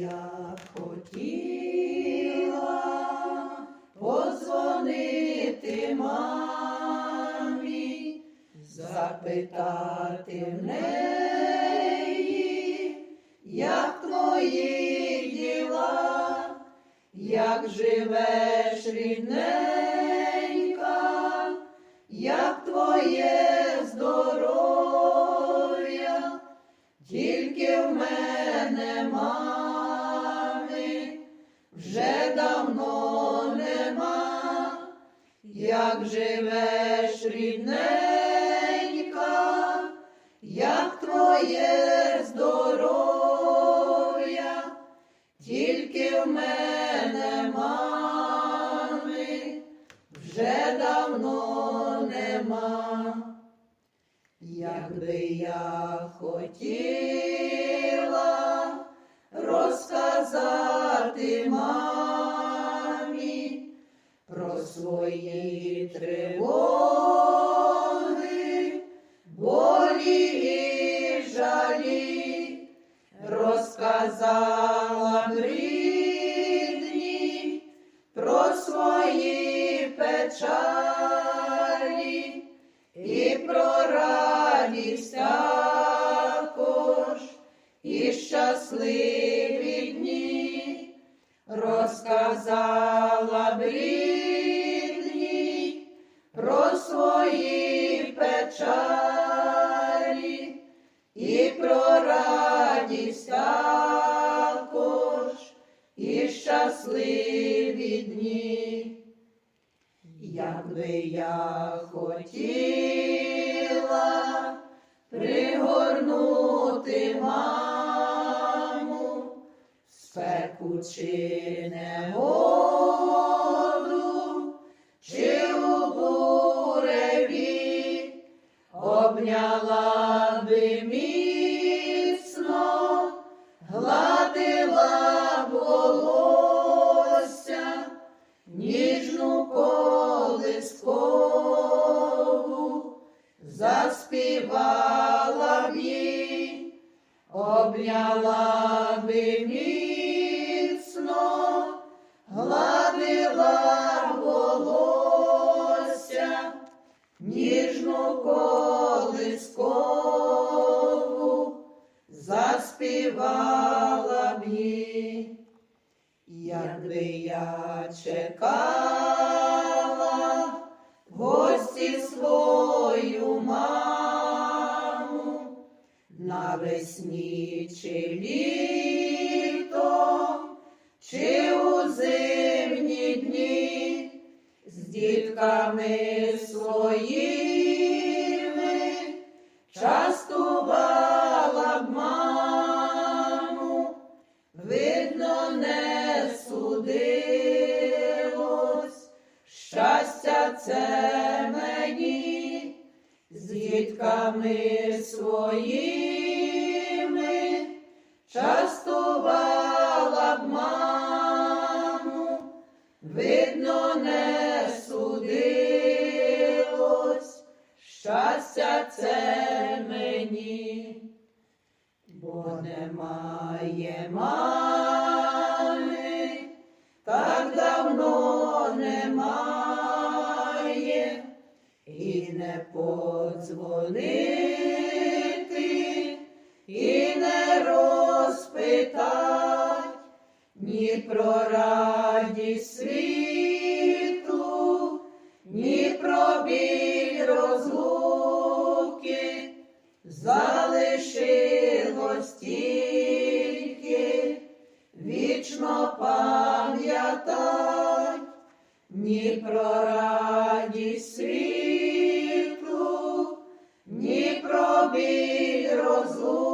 я хотіла подзвонити мамі, запитати в неї, як твої діла, як живеш рідненька, як твоє здоров'я, тільки в мене мами вже давно нема, як живеш рідненька, як твоє здоров'я, тільки в мене мами. Вже давно нема. Якби я хотіла розказати мамі про свої тривоги, болі і жалі, розказала рідні про свої печалі і про радість також, і щасливі дні розказала б про свої печалі і про радість також, і щасливі дні. Якби я хотіла пригорнути маму, чи негоду, чи обняла би міцно, гладила волосся, ніжну колискову, заспівала обняла би міцно, ніжну колискову, заспівала їй. Якби я чекала гості свою маму навесні чи літо, чи у з дітками своїми. Частувала б маму видно, не судилось, щастя це мені з дітками своїми, частувала це мені бо немає мами, так давно немає, і не подзвонити, і не розпитать ні про радість залишилось тільки вічно пам'ятать ні про радість світу, ні про біль розлуки,